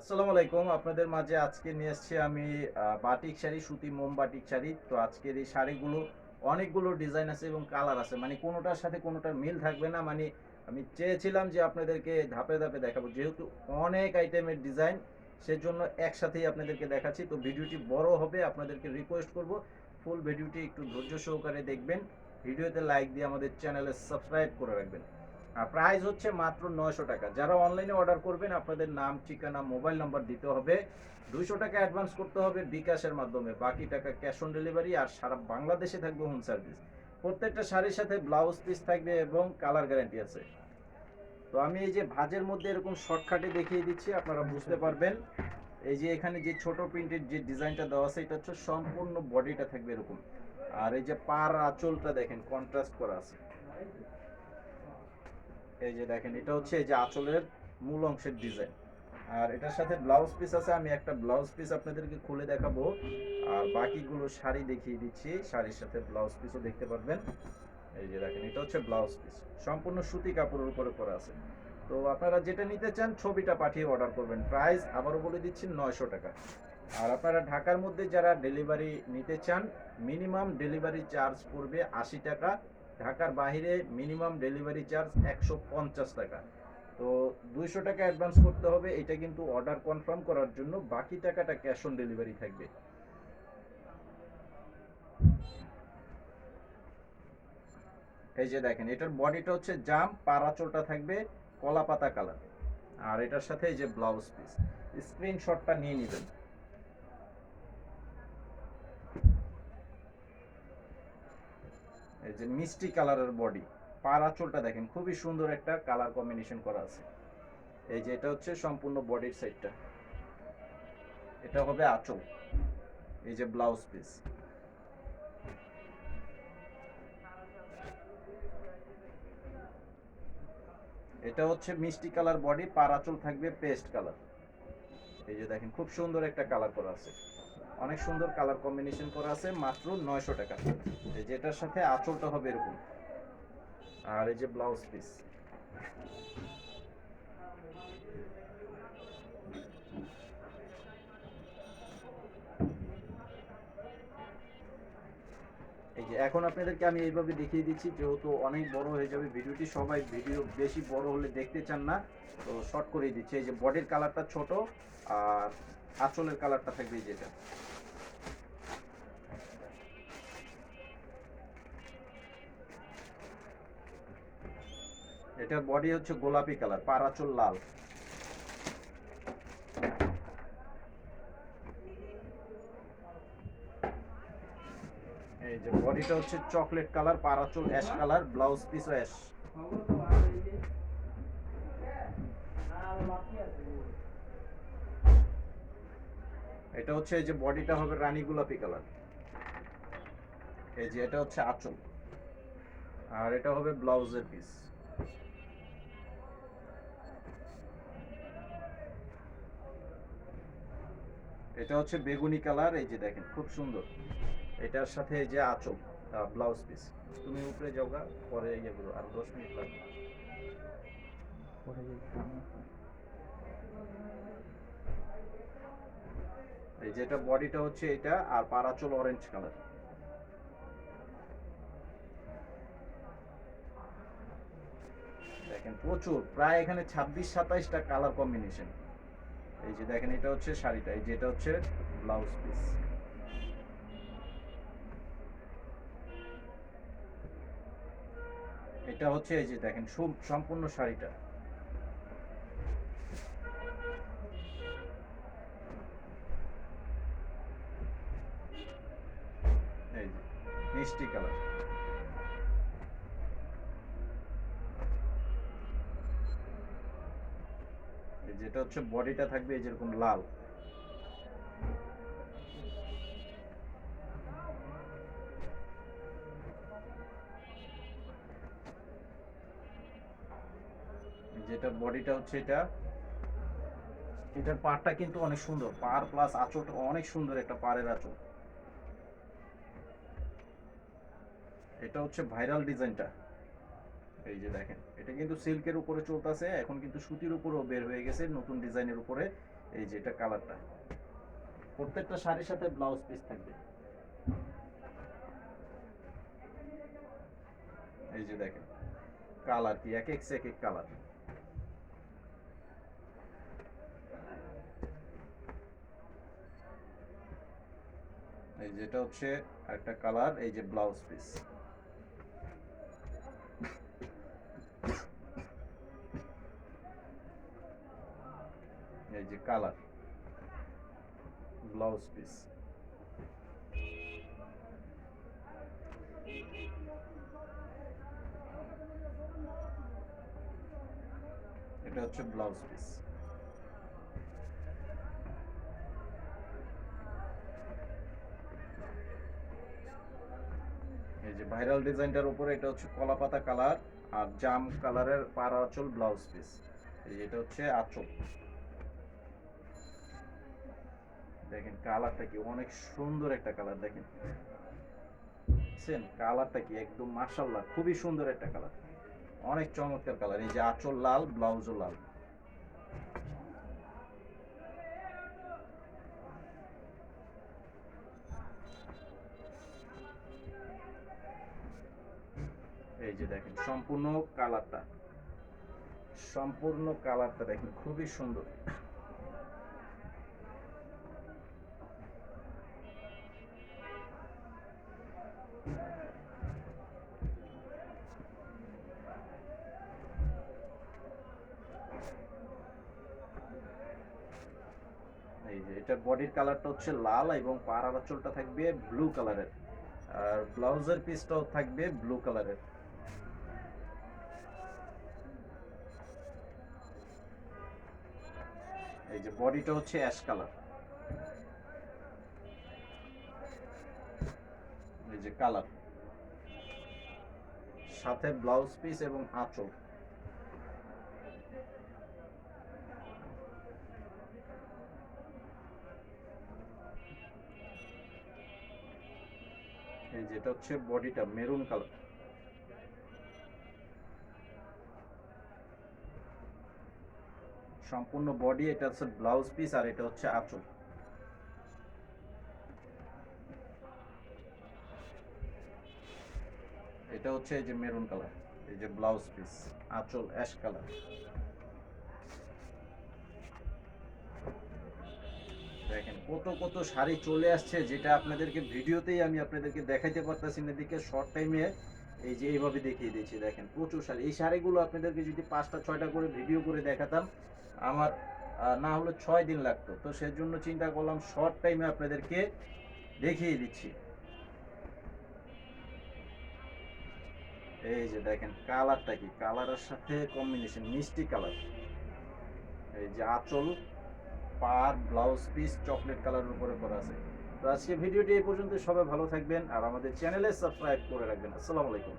আসসালামু আলাইকুম। আপনাদের মাঝে আজকে নিয়ে এসেছি আমি বাটিক শাড়ি, সুতি মোম বাটিক শাড়ি। তো আজকের এই শাড়িগুলো অনেকগুলো ডিজাইন আছে এবং কালার আছে। মানে কোনোটার সাথে কোনোটার মিল থাকবে না। মানে আমি চেয়েছিলাম যে আপনাদেরকে ধাপে ধাপে দেখাবো। যেহেতু অনেক আইটেমের ডিজাইন, সেজন্য একসাথেই আপনাদেরকে দেখাচ্ছি। তো ভিডিওটি বড় হবে, আপনাদেরকে রিকোয়েস্ট করব। ফুল ভিডিওটি একটু ধৈর্য সহকারে দেখবেন। ভিডিওতে লাইক দিয়ে আমাদের চ্যানেলে সাবস্ক্রাইব করে রাখবেন। প্রাইস হচ্ছে মাত্র নয়শো টাকা। যারা অনলাইনে অর্ডার করবেন আপনাদের নাম ঠিকানা মোবাইল নাম্বার দিতে হবে। দুইশো টাকা অ্যাডভান্স করতে হবে বিকাশের মাধ্যমে। বাকি টাকা ক্যাশ অন ডেলিভারি আর সারা বাংলাদেশে থাকবে হোম সার্ভিস প্রত্যেকটা শাড়ির সাথে ব্লাউজ পিস থাকবে এবং কালার গ্যারান্টি আছে। তো আমি এই যে ভাজের মধ্যে এরকম শর্টকাটে দেখিয়ে দিচ্ছি আপনারা বুঝতে পারবেন। এই যে এখানে যে ছোট প্রিন্টের যে ডিজাইনটা দেওয়া আছে এটা হচ্ছে সম্পূর্ণ বডিটা থাকবে এরকম। আর এই যে পার আঁচলটা দেখেন কন্ট্রাস্ট করা আছে। এই যে দেখেন, এটা হচ্ছে এই যে আঁচলের মূল অংশের ডিজাইন। আর এটার সাথে ব্লাউজ পিস আছে, আমি একটা ব্লাউজ পিস আপনাদেরকে খুলে দেখাবো। আর বাকিগুলো শাড়ি দেখিয়ে দিচ্ছি, শাড়ির সাথে ব্লাউজ পিসও দেখতে পারবেন। এই যে দেখেন, এটা হচ্ছে ব্লাউজ পিস। সম্পূর্ণ সুতি কাপড়ের উপরে করা আছে। তো আপনারা যেটা নিতে চান, ছবিটা পাঠিয়ে অর্ডার করবেন। প্রাইস আবারও বলে দিচ্ছি নয়শো টাকা। আর আপনারা ঢাকার মধ্যে যারা ডেলিভারি নিতে চান, মিনিমাম ডেলিভারি চার্জ পড়বে আশি টাকা। ঢাকার বাইরে মিনিমাম ডেলিভারি চার্জ একশো পঞ্চাশ টাকা। তো দুইশো টাকা অ্যাডভান্স করতে হবে, এটা কিন্তু অর্ডার কনফার্ম করার জন্য বাকি টাকাটা ক্যাশ অন ডেলিভারি থাকবে। এই যে দেখেন, এটার বডিটা হচ্ছে জাম পারাচলটা থাকবে কলা পাতা কালার আর এটার সাথে এই যে ব্লাউজ পিস স্ক্রিনশটটা নিয়ে নেবেন। এই যে মিষ্টি কালারের বডি পার আঁচলটা দেখেন, খুবই সুন্দর একটা কালার কম্বিনেশন করা আছে। এই যে এটা হচ্ছে সম্পূর্ণ বডির সাইডটা। এটা হবে আঁচল, এই যে ব্লাউজ পিস। এটা হচ্ছে মিষ্টি কালার বডি পার আঁচল থাকবে পেস্ট কালার। এই যে দেখেন, খুব সুন্দর একটা কালার করা আছে। অনেক সুন্দর কালার কম্বিনেশন করা আছে, মাত্র নয়শো টাকা। এই যে এটার সাথে আঁচলটা হবে এরকম। আর এই যে ব্লাউজ পিস এই যে এখন আপনাদেরকে আমি এইভাবে দেখিয়ে দিচ্ছি, যেহেতু অনেক বড় হয়ে যাবে ভিডিওটি, সবাই ভিডিও বেশি বড় হলে দেখতে চান না, তো শর্ট করে দিচ্ছি। এই যে বডির কালারটা ছোট, আর আঁচলের কালারটা থাকবে যেটা। এটার বডি হচ্ছে গোলাপি কালার পারাচল লাল। এই যে বডিটা হচ্ছে chocolate colour পারাচল ash colour blouse piece ash এটা হচ্ছে এই যে বডিটা হবে রানী গোলাপি কালার। এই যে এটা হচ্ছে আঁচল। আর এটা হবে ব্লাউজের পিস এটা হচ্ছে বেগুনি কালার, এই যে দেখেন, খুব সুন্দর। এটার সাথে এই যে আঁচল ব্লাউজ পিস তুমি উপরে যাও গা, পরে ইয়ে করো, আর দশ মিনিট লাগবে। এই যে এটা বডিটা হচ্ছে এটা আর পারাচল অরেঞ্জ কালার দেখেন প্রচুর, প্রায় এখানে ছাব্বিশ, সাতাইশটা কালার কম্বিনেশন এই যে দেখেন এটা হচ্ছে শাড়িটা, এই যে এটা হচ্ছে ব্লাউজ পিস এটা হচ্ছে এই যে দেখেন সম্পূর্ণ শাড়িটা এই যে মিষ্টি কালার। যেটা হচ্ছে বডিটা থাকবে এই যেরকম লাল। যেটা বডিটা হচ্ছে এটা, এটার পাড়টা কিন্তু অনেক সুন্দর। পার প্লাস আঁচলটা অনেক সুন্দর একটা পাড়ের আঁচল। এটা হচ্ছে ভাইরাল ডিজাইনটা। এই যে দেখেন, এটা কিন্তু সিল্কের উপরে চলতেছে, এখন কিন্তু সুতির উপরেও বের হয়ে গেছে নতুন ডিজাইনের উপরে এই যে এটা কালারটা। প্রত্যেকটা শাড়ির সাথে ব্লাউজ পিস থাকবে। এই যে দেখেন, কালার কি, এক এক এক এক কালার। এই যেটা হচ্ছে একটা কালার, এই যে blouse piece. Colour. Blouse piece. এটা হচ্ছে ব্লাউজ পিস। এই যে ভাইরাল ডিজাইনটার উপরে এটা হচ্ছে কলা পাতা কালার আর জাম কালারের পাড় আঁচল ব্লাউজ পিস। এটা হচ্ছে আঁচল। দেখেন কালারটা কি অনেক সুন্দর একটা কালার, দেখেন। দেখছেন কালারটা কি একদম মাশাল্লাহ খুবই সুন্দর একটা কালার। অনেক চমৎকার কালার, এই যে আঁচল লাল, ব্লাউজও লাল। এই যে দেখেন, সম্পূর্ণ কালারটা সম্পূর্ণ কালারটা দেখেন, খুবই সুন্দর। এটা বডির কালারটা হচ্ছে লাল এবং পাড়ার আঁচলটা থাকবে ব্লু কালারের আর ব্লাউজের পিসটাও থাকবে ব্লু কালারের এই যে বডিটা হচ্ছে অ্যাশ কালার এই যে কালার। সাথে ব্লাউজ পিস এবং আঁচল। এই যেটা হচ্ছে বডিটা, মেরুন কালার। সম্পূর্ণ বডি, এটা হচ্ছে ব্লাউজ পিস আর এটা হচ্ছে আঁচল। এটা হচ্ছে এই যে মেরুন কালার এই যে ব্লাউজ পিস আঁচল অ্যাশ কালার দেখেন, কত কত শাড়ি চলে আসছে যেটা আপনাদেরকে ভিডিওতেই আমি আপনাদেরকে দেখাইতে পারতেছি না দিকে শর্ট টাইমে এই যে এইভাবে দেখিয়ে দিয়েছি, দেখেন, প্রচুর শাড়ি। এই শাড়িগুলো আপনাদেরকে যদি পাঁচটা, ছয়টা করে ভিডিও করে দেখাতাম, আমার না হলে ছয় দিন লাগতো। তো সেজন্য চিন্তা করলাম শর্ট টাইমে আপনাদেরকে দেখিয়ে দিচ্ছি। এই যে দেখেন কালারটা কি? কালারের সাথে কম্বিনেশন মিষ্টি কালার এই যে আঁচল পার ব্লাউজ পিস চকলেট কালারের উপরে করা আছে। তো আজকে ভিডিওটি এই পর্যন্ত সবাই ভালো থাকবেন আর আমাদের চ্যানেলে সাবস্ক্রাইব করে রাখবেন। আসসালামু আলাইকুম।